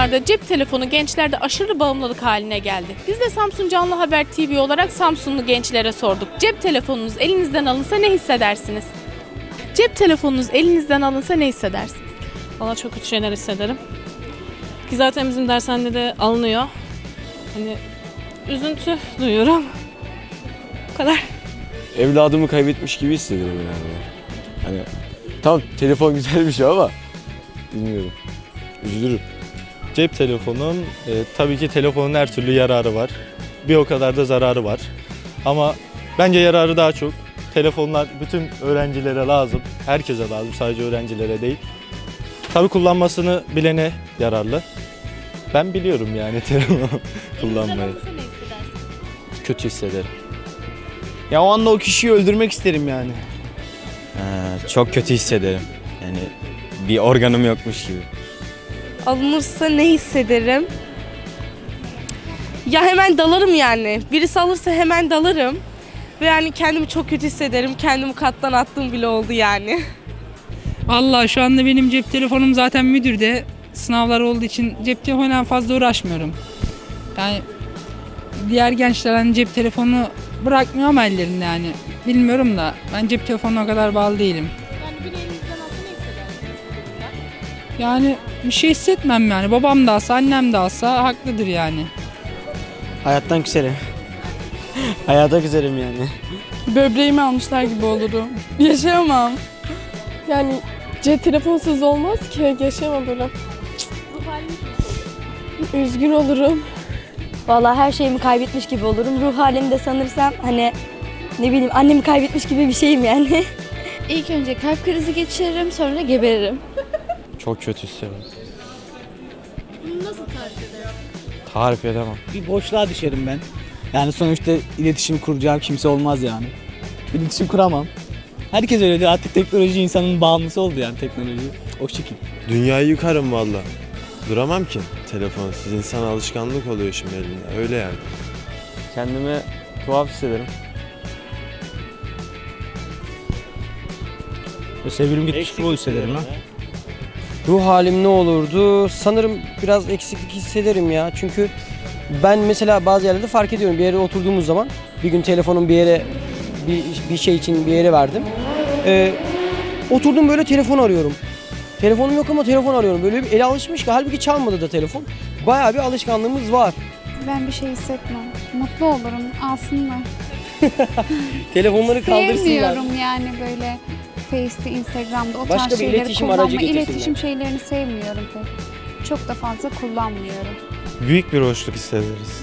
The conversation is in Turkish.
Zamanlarda cep telefonu gençlerde aşırı bağımlılık haline geldi. Biz de Samsun Canlı Haber TV olarak Samsunlu gençlere sorduk. Cep telefonunuz elinizden alınsa ne hissedersiniz? Cep telefonunuz elinizden alınsa ne hissedersiniz? Valla çok kötü şeyler hissederim. Ki zaten bizim dershanede de alınıyor. Hani üzüntü duyuyorum. Bu kadar. evladımı kaybetmiş gibi hissediyorum yani. Hani tamam telefon güzel bir şey ama bilmiyorum. Üzülürüm. Cep telefonun e, tabii ki telefonun her türlü yararı var. Bir o kadar da zararı var. Ama bence yararı daha çok. Telefonlar bütün öğrencilere lazım. Herkese lazım sadece öğrencilere değil. Tabii kullanmasını bilene yararlı. Ben biliyorum yani telefon kullanmayı. Kötü hissederim. Ya o anda o kişiyi öldürmek isterim yani. Ee, çok kötü hissederim. Yani bir organım yokmuş gibi. alınırsa ne hissederim? Ya hemen dalarım yani. Birisi alırsa hemen dalarım. Ve yani kendimi çok kötü hissederim. Kendimi kattan attığım bile oldu yani. Vallahi şu anda benim cep telefonum zaten müdürde. Sınavlar olduğu için cep telefonuyla fazla uğraşmıyorum. Yani diğer gençler hani cep telefonu bırakmıyor ama ellerinde yani. Bilmiyorum da ben cep telefonuna o kadar bağlı değilim. Yani bir şey hissetmem yani. Babam da alsa, annem de alsa haklıdır yani. Hayattan küserim. Hayata küserim yani. Böbreğimi almışlar gibi olurum. Yaşayamam. Yani cep telefonsuz olmaz ki. Yaşayamam böyle. Üzgün olurum. Vallahi her şeyimi kaybetmiş gibi olurum. Ruh halimde sanırsam hani ne bileyim annemi kaybetmiş gibi bir şeyim yani. İlk önce kalp krizi geçiririm sonra geberirim. Çok kötü hissederim. Nasıl tarif edersin? Tarif edemem. Bir boşluğa düşerim ben. Yani sonuçta iletişim kuracağım kimse olmaz yani. İletişim kuramam. Herkes öyle diyor. Artık teknoloji insanın bağımlısı oldu yani teknoloji. O şekil. Dünyayı yıkarım valla. Duramam ki telefonsuz. İnsan alışkanlık oluyor şimdi elinde. Öyle yani. Kendimi tuhaf hissederim. Sevgilim gitmiş gibi hissederim lan. Ruh halim ne olurdu? Sanırım biraz eksiklik hissederim ya. Çünkü ben mesela bazı yerlerde fark ediyorum. Bir yere oturduğumuz zaman bir gün telefonum bir yere bir, bir şey için bir yere verdim. Ee, oturdum böyle telefon arıyorum. Telefonum yok ama telefon arıyorum. Böyle bir ele alışmış ki halbuki çalmadı da telefon. Bayağı bir alışkanlığımız var. Ben bir şey hissetmem. Mutlu olurum aslında. Telefonları kaldırsınlar. Sevmiyorum yani böyle Face'te, Instagram'da o Başka bir tarz şeyleri iletişim aracı kullanma. getirsinler. İletişim şeylerini sevmiyorum pek. Çok da fazla kullanmıyorum. Büyük bir hoşluk hissederiz.